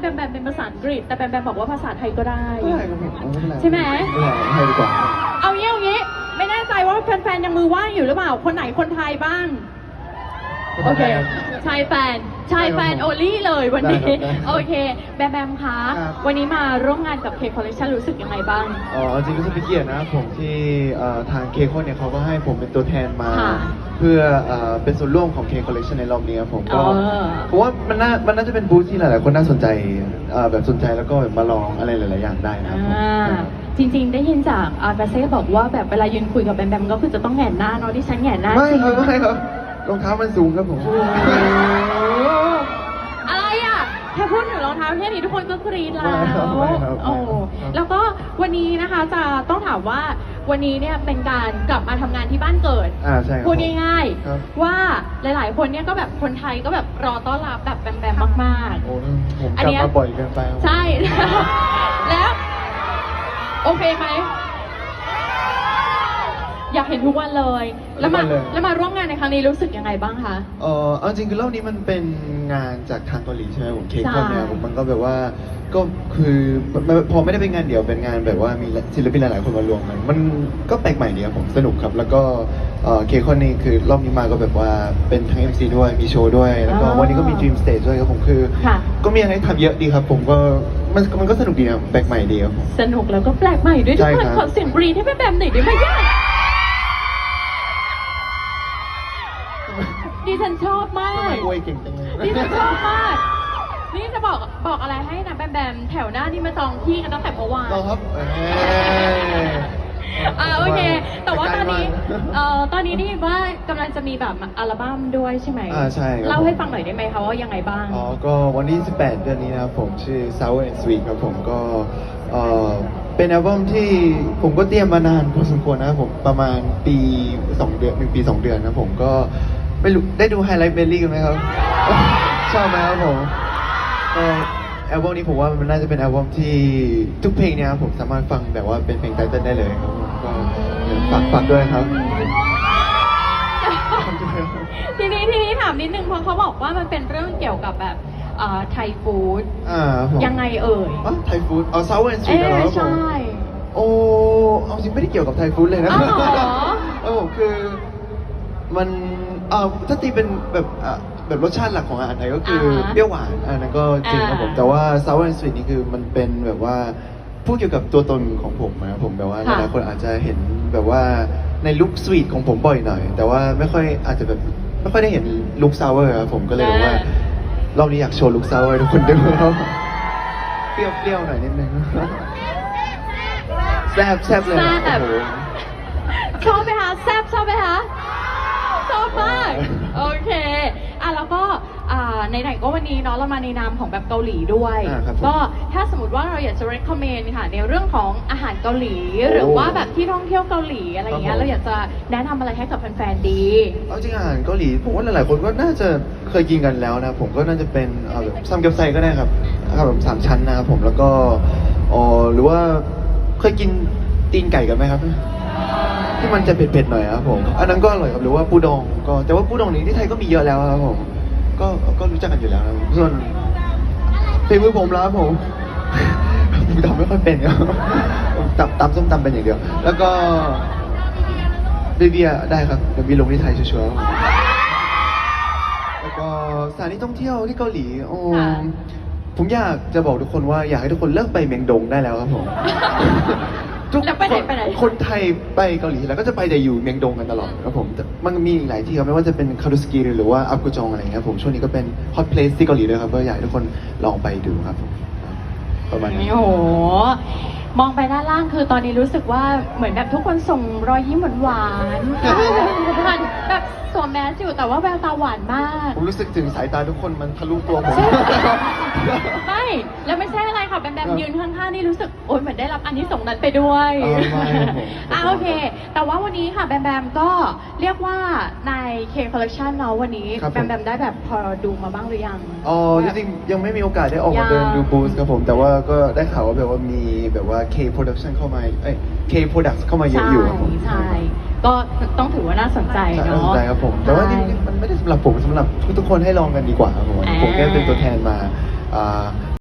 แบมแบมเป็นภาษาอังกฤษ แต่แบมแบมบอกว่าภาษาไทยก็ได้ ไม่เป็นไรครับผมเอาไม่เป็นไรใช่ไหม ไม่เป็นไรให้ดีกว่า เอางี้เอางี้ ไม่แน่ใจว่าแฟนๆยังมือว่างอยู่หรือเปล่า คนไหนคนไทยบ้าง โอเค ชายแฟน ชายแฟนโอลี่เลยวันนี้ ได้ครับได้โอเค แบมแบมคะ ครับ วันนี้มาร่วมงานกับ K Collection รู้สึกยังไงบ้าง อ๋อจริงๆรู้สึกเป็นเกียรตินะผมที่เอ่อทางเคคอนเนี่ยเขาก็ให้ผมเป็นตัวแทนมา ค่ะเพื่อเอ่อเป็นส่วนร่วมของเคคอลเลคชันในรอบนี้ครับผมก็เออ ผมว่ามันน่ามันน่าจะเป็นบูธที่หลาย ๆ คนน่าสนใจเอ่อแบบสนใจแล้วก็แบบมาลองอะไรหลาย ๆ อย่างได้นะครับผม อ่าจริงๆ ได้ยินจากอากาเซ่บอกว่าแบบเวลายืนคุยกับแบมแบมก็คือจะต้องแหงนหน้าเนาะที่ฉันแหงนหน้าไม่จริงครับไม่ครับ รองเท้ามันสูงครับผม อะไรอะ แค่พูดถึงรองเท้าแค่นี้ทุกคนก็กรี๊ดแล้วไม่ครับไม่ครับ โอ้ครับแล้วก็วันนี้นะคะจะต้องถามว่าวันนี้เนี่ยเป็นการกลับมาทำงานที่บ้านเกิด อ่าใช่ครับพูดง่ายครับ ๆว่าหลายๆ คนเนี่ยก็แบบคนไทยก็แบบรอต้อนรับแบบแบมๆมาก โอ้ผมอันกลับเนี้ย มาบ่อยเกินไปครับ ๆ ใช่ แล้ว โอเคไหม อยากเห็นทุกวันเลย แล้วมาแล้วมาร่วมงานในครั้งนี้รู้สึกยังไงบ้างคะ เออเอาจริงคือรอบนี้มันเป็นงานจากทางเกาหลีใช่ไหมผมเคคใช่อนเนี่ยผมมันก็แบบว่าก็คือมันพอไม่ได้เป็นงานเดี่ยวเป็นงานแบบว่ามีศิลปินหลายๆคนมารวมกันมันก็แปลกใหม่ดีครับผมสนุกครับ แล้วก็เคคอนนี่คือรอบนี้มาก็แบบว่าเป็นทั้ง MC ด้วยมีโชว์ด้วย แล้วก็อ๋อวันนี้ก็มี Dream Stage ด้วยครับผมคือ ค่ะ ก็มีอะไรให้ทำเยอะดีครับ ผมก็มันมันก็สนุกดีครับแปลกใหม่ดีครับผม สนุกแล้วก็แปลกใหม่ด้วยทุกใช่คนครับ ขอเสียงกรีดให้แบมแบมหน่อยได้ไหมย่าดิ ฉันชอบมาทำไมก อวยเก่งจังเลยดิฉันชอบมาก นี่จะบอกบอกอะไรให้นะแบมแบมแถวหน้านี่มาจองที่กันตั้งแต่เมื่อวานรอครับเอ้ยอ่าโอเค แต่ว่าตอนนี้ใกล้มากเอ่อตอนนี้ได้ยินว่ากำลังจะมีแบบอัลบั้มด้วยใช่ไหมอ่าใช่ครับเล่าให้ฟังหน่อยได้ไหมคะว่ายังไงบ้าง อ๋อก็วันที่18เดือนนี้นะครับผมชื่อ Sour and Sweet ครับผมก็เอ่อเป็นอัลบั้มที่ผมก็เตรียมมานานพอสมควรนะครับผมประมาณปี 2 เดือนหนึ่งปี 2 เดือนนะผมก็ ไม่รู้ได้ดูไฮไลท์เบลลี่กันไหมครับ ชอบไหมครับผมก็อัลบั้มนี้ผมว่ามันน่าจะเป็นอัลบั้มที่ทุกเพลงเนี่ยครับผมสามารถฟังแบบว่าเป็นเพลงไตเติ้ลได้เลยครับผมก็ฝากฝากด้วยครับ ทีนี้ทีนี้ถามนิดนึงเพราะเขาบอกว่ามันเป็นเรื่องเกี่ยวกับแบบเอ่อไทยฟู้ดอ่าผมยังไงเอ่ยอ๋อไทยฟู้ดอ๋อ Sour and เอ๊ Sweet เหรอครับผมใช่โอ้เอาจริงไม่ได้เกี่ยวกับไทยฟู้ดเลยนะอ้าวเหรอเออผมคือ มันเอ่อถ้าตีเป็นแบบอะแบบรสชาติหลักของอาหารไทยก็คืออาเปรี้ยวหวานอันนั้นก็จริงครับผม อ่าแต่ว่า sour and sweet นี่คือมันเป็นแบบว่าพูดเกี่ยวกับตัวตนของผมนะครับผมแบบว่าหค่ะ ลายๆคนอาจจะเห็นแบบว่าในลุคสวีทของผมบ่อยหน่อย แต่ว่าไม่ค่อยอาจจะแบบไม่ค่อยได้เห็นลุค sour ครับผมก็เลยแบบว่าอ่า รอบนี้อยากโชว์ลุค sour ให้ทุกคนดูครับเปรี้ยวๆหน่อยนิดนึงแซ่บแซ่บเลยแซ่บโอ้โห ชอบไหมคะแซ่บชอบไหมคะชอบมาก โอเคอะแล้วก็อ่า ไหนๆก็วันนี้เนาะเรามาในนามของแบบเกาหลีด้วย อ่าครับผมก็ถ้าสมมติว่าเราอยากจะ recommend ค่ะในเรื่องของอาหารเกาหลี หรือว่าแบบที่ท่องเที่ยวเกาหลีอะไรอย่างเงี้ครัยบผม เราอยากจะแนะนำอะไรให้กับแฟนๆดี เอาจริงอาหารเกาหลีผมว่าหลายๆคนก็น่าจะเคยกินกันแล้วนะผมก็น่าจะเป็นเอ่อแบบซัมเกียวไซก็ได้ครับครับผมสามชั้นนะครับผมแล้วก็อ๋อหรือว่าเคยกินตีนไก่กันไหมครับ ที่มันจะเผ็ดๆหน่อยครับผม อันนั้นก็อร่อยครับหรือว่าปูดองก็แต่ว่าปูดองนี้ที่ไทยก็มีเยอะแล้วครับผม ก็ก็รู้จักกันอยู่แล้วนะส่วนฝีมือผมแล้วครับผมผมทำไม่ค่อยเป็นครับผมตำตำส้มตำเป็นอย่างเดียว แล้วก็เบเบียได้ครับเดี๋ยวมีลงที่ไทยชัวร์ๆครับผมแล้วก็สถานที่ท่องเที่ยวที่เกาหลีโอ้ค่ะผมอยากจะบอกทุกคนว่าอยากให้ทุกคนเลิกไปเมียงดงได้แล้วครับผม ทุกแล้วไปไหนคนไปไหน คนไทยไปเกาหลีแล้วก็จะไปแต่อยู่เมียงดงกันตลอดครับผมแต่มันมีอีกหลายที่ครับไม่ว่าจะเป็นคารุสกีหรือว่าอับกุจองอะไรเงี้ยครับผมช่วงนี้ก็เป็นฮอตเพลสที่เกาหลีด้วยครับก็อยากให้ทุกคนลองไปดูครับผมประมาณนี้ โอ้โห มองไปด้านล่างคือตอนนี้รู้สึกว่าเหมือนแบบทุกคนส่งรอยยิ้มหวานๆผ่านแบบ สวมแมสอยู่แต่ว่าแววตาหวานมาก ผมรู้สึกถึงสายตาทุกคนมันทะลุตัวผม ไม่ แล้วไม่ใช่อะไรค่ะแบมแบมยืนข้างๆนี่รู้สึกโอ๊ยเหมือนได้รับอันนี้ส่งส์นั้นไปด้วยเออไม่ครับผม อะโอเค แต่ว่าวันนี้ค่ะแบมแบมก็เรียกว่าใน K Collection เนาะวันนี้ครับผม แบมแบมได้แบบพอดูมาบ้างหรือยัง อ๋อจริงๆยังไม่มีโอกาสได้ออกมาเดินยังดูบูธครับผม แต่ว่าก็ได้ข่าวว่าแบบว่ามีแบบว่า K production เข้ามาเอ้ย K products เข้ามาเยอะอยู่ครับผม ใช่ ก็ต้องถือว่าน่าสนใจใช่เนาะ น่าสนใจครับผม แต่ว่าใช่นี่มันไม่ได้สำหรับผมสำหรับทุกๆคนให้ลองกันดีกว่าครับผมอ่าผมแค่เป็นตัวแทนมาอ่า